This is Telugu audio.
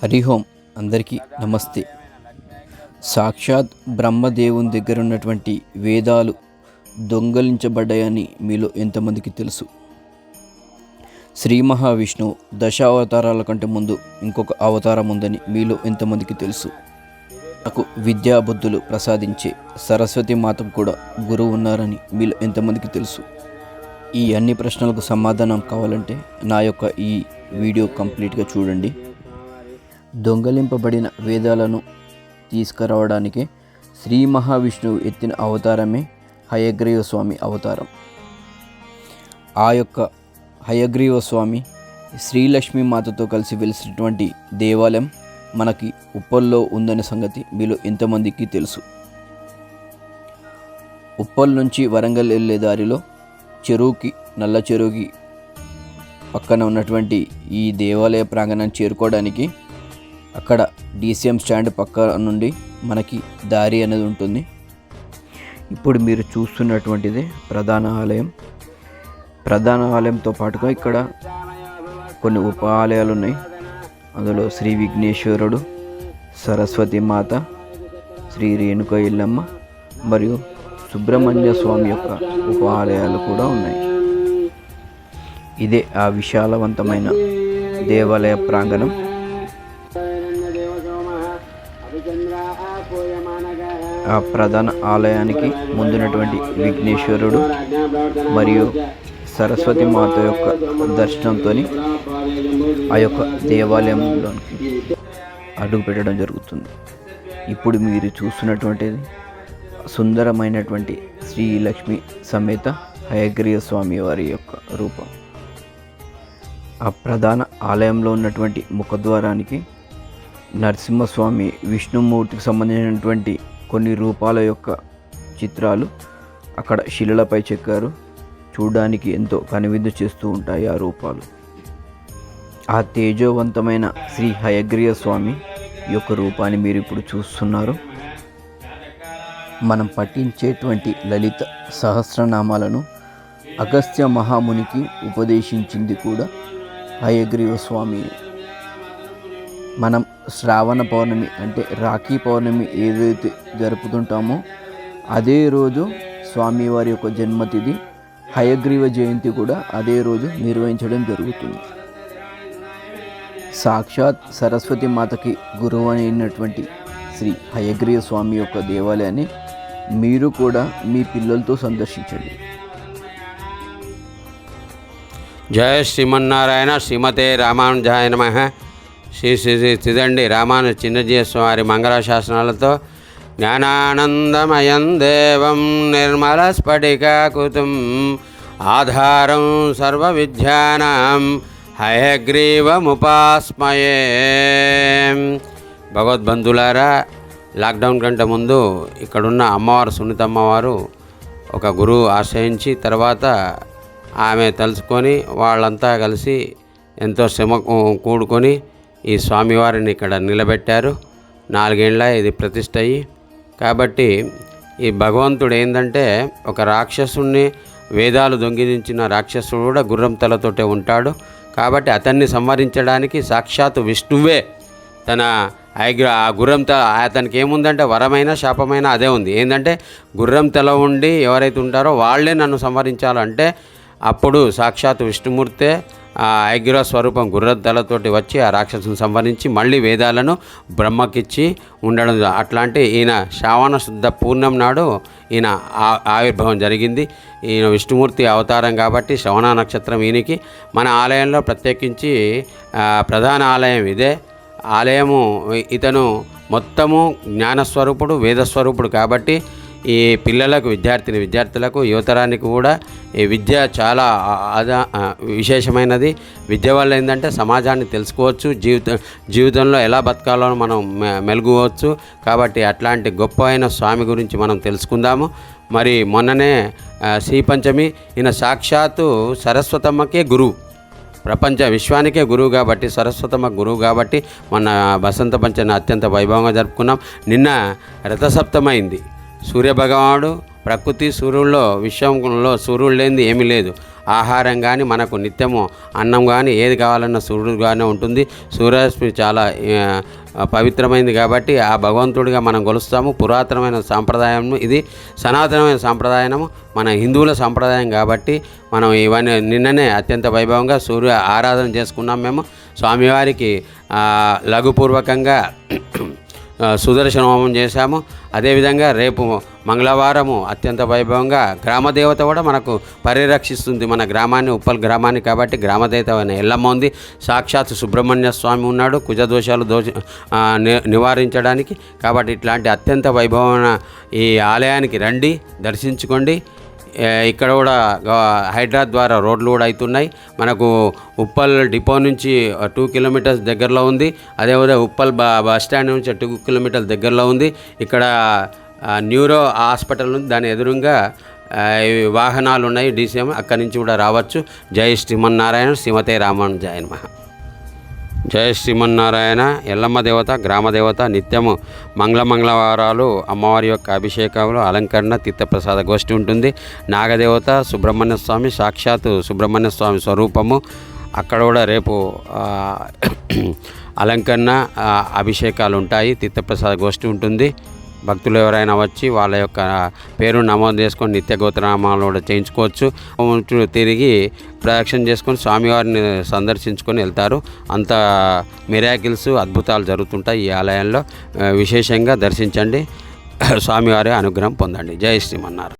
హరిహోం అందరికీ నమస్తే. సాక్షాత్ బ్రహ్మదేవుని దగ్గర ఉన్నటువంటి వేదాలు దొంగలించబడ్డాయని మీలో ఎంతమందికి తెలుసు? శ్రీ మహావిష్ణువు దశ అవతారాల కంటే ముందు ఇంకొక అవతారం ఉందని మీలో ఎంతమందికి తెలుసు? నాకు విద్యాబుద్ధులు ప్రసాదించే సరస్వతి మాతకు కూడా గురువు ఉన్నారని మీలో ఎంతమందికి తెలుసు? ఈ అన్ని ప్రశ్నలకు సమాధానం కావాలంటే నా యొక్క ఈ వీడియో కంప్లీట్గా చూడండి. దొంగలింపబడిన వేదాలను తీసుకురావడానికి శ్రీ మహావిష్ణువు ఎత్తిన అవతారమే హయగ్రీవస్వామి అవతారం. ఆ యొక్క హయగ్రీవస్వామి శ్రీలక్ష్మీ మాతతో కలిసి వెలిసినటువంటి దేవాలయం మనకి ఉప్పల్లో ఉందనే సంగతి మీలో ఎంతమందికి తెలుసు. ఉప్పల్ నుంచి వరంగల్ వెళ్ళే దారిలో చెరువుకి నల్ల చెరువుకి పక్కన ఉన్నటువంటి ఈ దేవాలయ ప్రాంగణాన్ని చేరుకోవడానికి అక్కడ డీసీఎం స్టాండ్ పక్క నుండి మనకి దారి అనేది ఉంటుంది. ఇప్పుడు మీరు చూస్తున్నటువంటిది ప్రధాన ఆలయం. ప్రధాన ఆలయంతో పాటుగా ఇక్కడ కొన్ని ఉప ఆలయాలు ఉన్నాయి. అందులో శ్రీ విఘ్నేశ్వరుడు సరస్వతి మాత శ్రీ రేణుక ఇల్లమ్మ మరియు సుబ్రహ్మణ్య స్వామి యొక్క ఉప ఆలయాలు కూడా ఉన్నాయి. ఇదే ఆ విశాలవంతమైన దేవాలయ ప్రాంగణం. ఆ ప్రధాన ఆలయానికి ముందున్నటువంటి విఘ్నేశ్వరుడు మరియు సరస్వతి మాత యొక్క దర్శనంతో ఆ యొక్క దేవాలయంలోనికి అడుగు పెట్టడం జరుగుతుంది. ఇప్పుడు మీరు చూస్తున్నటువంటిది సుందరమైనటువంటి శ్రీ లక్ష్మి సమేత హయగ్రీవ స్వామి వారి యొక్క రూపం. ఆ ప్రధాన ఆలయంలో ఉన్నటువంటి ముఖద్వారానికి నరసింహస్వామి విష్ణుమూర్తికి సంబంధించినటువంటి కొన్ని రూపాల యొక్క చిత్రాలు అక్కడ శిలలపై చెక్కారు. చూడడానికి ఎంతో కనువిందు చేస్తూ ఉంటాయి ఆ రూపాలు. ఆ తేజోవంతమైన శ్రీ హయగ్రీయ స్వామి యొక్క రూపాన్ని మీరు ఇప్పుడు చూస్తున్నారు. మనం పఠించేటువంటి లలిత సహస్రనామాలను అగస్త్య మహామునికి ఉపదేశించింది కూడా హయగ్రీవ స్వామి మనం శ్రావణ పౌర్ణమి అంటే రాఖీ పౌర్ణమి ఏదైతే జరుపుతుంటామో అదే రోజు స్వామివారి యొక్క జన్మతిథి హయగ్రీవ జయంతి కూడా అదే రోజు నిర్వహించడం జరుగుతుంది. సాక్షాత్ సరస్వతి మాతకి గురువు అయినటువంటి శ్రీ హయగ్రీవ స్వామి యొక్క దేవాలయాన్ని మీరు కూడా మీ పిల్లలతో సందర్శించండి. జయ శ్రీమన్నారాయణ శ్రీమతే రామానుజాయ నమ. శ్రీ శ్రీ శ్రీ తిదండి రామాను చిన్నజీయస్వామి మంగళశాసనాలతో జ్ఞానానందమయం దేవం నిర్మల స్ఫటికాకుతం ఆధారం సర్వ విద్యానాం హయగ్రీవముపాస్మయే. భగవద్బంధులారా లాక్డౌన్ కంటే ముందు ఇక్కడున్న అమ్మవారు సునీతమ్మవారు ఒక గురువు ఆశ్రయించి తర్వాత ఆమె తలుచుకొని వాళ్ళంతా కలిసి ఎంతో శ్రమ కూడుకొని ఈ స్వామివారిని ఇక్కడ నిలబెట్టారు. నాలుగేళ్ళ ఇది ప్రతిష్ట అయ్యి కాబట్టి ఈ భగవంతుడు ఏంటంటే ఒక రాక్షసుణ్ణి వేదాలు దొంగిలించిన రాక్షసుడు కూడా గుర్రం తలతోటే ఉంటాడు. కాబట్టి అతన్ని సంహరించడానికి సాక్షాత్ విష్ణువే తన ఐగ్ర ఆ గుర్రం తల అతనికి ఏముందంటే వరమైన శాపమైన అదే ఉంది. ఏంటంటే గుర్రం తల ఉండి ఎవరైతే ఉంటారో వాళ్ళే నన్ను సంహరించాలంటే అప్పుడు సాక్షాత్ విష్ణుమూర్తే ఆ అగ్ర స్వరూపం గుర్రద్దలతోటి వచ్చి ఆ రాక్షసుని సంహరించి మళ్ళీ వేదాలను బ్రహ్మకిచ్చి ఉండడం అట్లాంటి ఈయన శ్రావణ శుద్ధ పూర్ణం నాడు ఈయన ఆవిర్భావం జరిగింది. ఈయన విష్ణుమూర్తి అవతారం కాబట్టి శ్రవణ నక్షత్రం ఈయనకి. మన ఆలయంలో ప్రత్యేకించి ప్రధాన ఆలయం ఇదే. ఆలయము ఇతను మొత్తము జ్ఞానస్వరూపుడు వేదస్వరూపుడు కాబట్టి ఈ పిల్లలకు విద్యార్థిని విద్యార్థులకు యువతరానికి కూడా ఈ విద్య చాలా ఆదా విశేషమైనది. విద్య వల్ల ఏంటంటే సమాజాన్ని తెలుసుకోవచ్చు జీవిత జీవితంలో ఎలా బతకాలో మనం మెలుగువచ్చు. కాబట్టి అట్లాంటి గొప్ప అయిన స్వామి గురించి మనం తెలుసుకుందాము. మరి మొన్ననే శ్రీ పంచమి ఈయన సాక్షాత్తు సరస్వతమ్మకే గురువు. ప్రపంచ విశ్వానికే గురువు కాబట్టి సరస్వతమ్మ గురువు కాబట్టి మొన్న వసంత పంచమి అత్యంత వైభవంగా జరుపుకున్నాం. నిన్న రథసప్తమైంది సూర్యభగవానుడు ప్రకృతి సూర్యుల్లో విశ్వంలో సూర్యుడు లేనిది ఏమీ లేదు. ఆహారం కానీ మనకు నిత్యము అన్నం కానీ ఏది కావాలన్నా సూర్యుడుగానే ఉంటుంది. సూర్యరశ్మి చాలా పవిత్రమైంది కాబట్టి ఆ భగవంతుడిగా మనం కొలుస్తాము. పురాతనమైన సాంప్రదాయం ఇది. సనాతనమైన సాంప్రదాయము మన హిందువుల సాంప్రదాయం కాబట్టి మనం ఇవన్నీ నిన్ననే అత్యంత వైభవంగా సూర్య ఆరాధన చేసుకున్నాం మేము. స్వామివారికి లఘుపూర్వకంగా సుదర్శన హోమం చేశాము. అదేవిధంగా రేపు మంగళవారము అత్యంత వైభవంగా గ్రామదేవత కూడా మనకు పరిరక్షిస్తుంది. మన గ్రామాన్ని ఉప్పల్ గ్రామాన్ని కాబట్టి గ్రామదేవత అయిన ఎల్లమ్మ ఉంది. సాక్షాత్ సుబ్రహ్మణ్య స్వామి ఉన్నాడు. కుజదోషాలు దోష ని- నివారించడానికి. కాబట్టి ఇట్లాంటి అత్యంత వైభవమైన ఈ ఆలయానికి రండి దర్శించుకోండి. ఇక్కడ కూడా గవ- హైడ్రా ద్వారా రోడ్లు కూడా అవుతున్నాయి. మనకు ఉప్పల్ డిపో నుంచి టూ కిలోమీటర్స్ దగ్గరలో ఉంది. అదేవిధంగా ఉప్పల్ బా బస్ స్టాండ్ నుంచి టూ కిలోమీటర్స్ దగ్గరలో ఉంది. ఇక్కడ న్యూరో హాస్పిటల్ ఉంది. దాని ఎదురుగా వాహనాలు ఉన్నాయి. డీసీఎం అక్కడి నుంచి కూడా రావచ్చు. జై శ్రీమన్నారాయణ శ్రీమతే రామన్ జయ జయ శ్రీమన్నారాయణ ఎల్లమ్మ దేవత గ్రామ దేవత నిత్యము మంగళ మంగళవారాలు అమ్మవారి యొక్క అభిషేకాలు అలంకరణ తీర్థప్రసాద గోష్ఠి ఉంటుంది. నాగదేవత సుబ్రహ్మణ్య స్వామి సాక్షాత్తు సుబ్రహ్మణ్య స్వామి స్వరూపము. అక్కడ కూడా రేపు అలంకరణ అభిషేకాలు ఉంటాయి తీర్థప్రసాద గోష్ఠి ఉంటుంది. భక్తులు ఎవరైనా వచ్చి వాళ్ళ యొక్క పేరు నమోదు చేసుకొని నిత్య గోత్రనామాలు కూడా చేయించుకోవచ్చు. తిరిగి ప్రదక్షిణ చేసుకొని స్వామివారిని సందర్శించుకొని వెళ్తారు. అంత మిరాకిల్స్ అద్భుతాలు జరుగుతుంటాయి ఈ ఆలయంలో. విశేషంగా దర్శించండి. స్వామివారి అనుగ్రహం పొందండి. జై శ్రీమన్నారు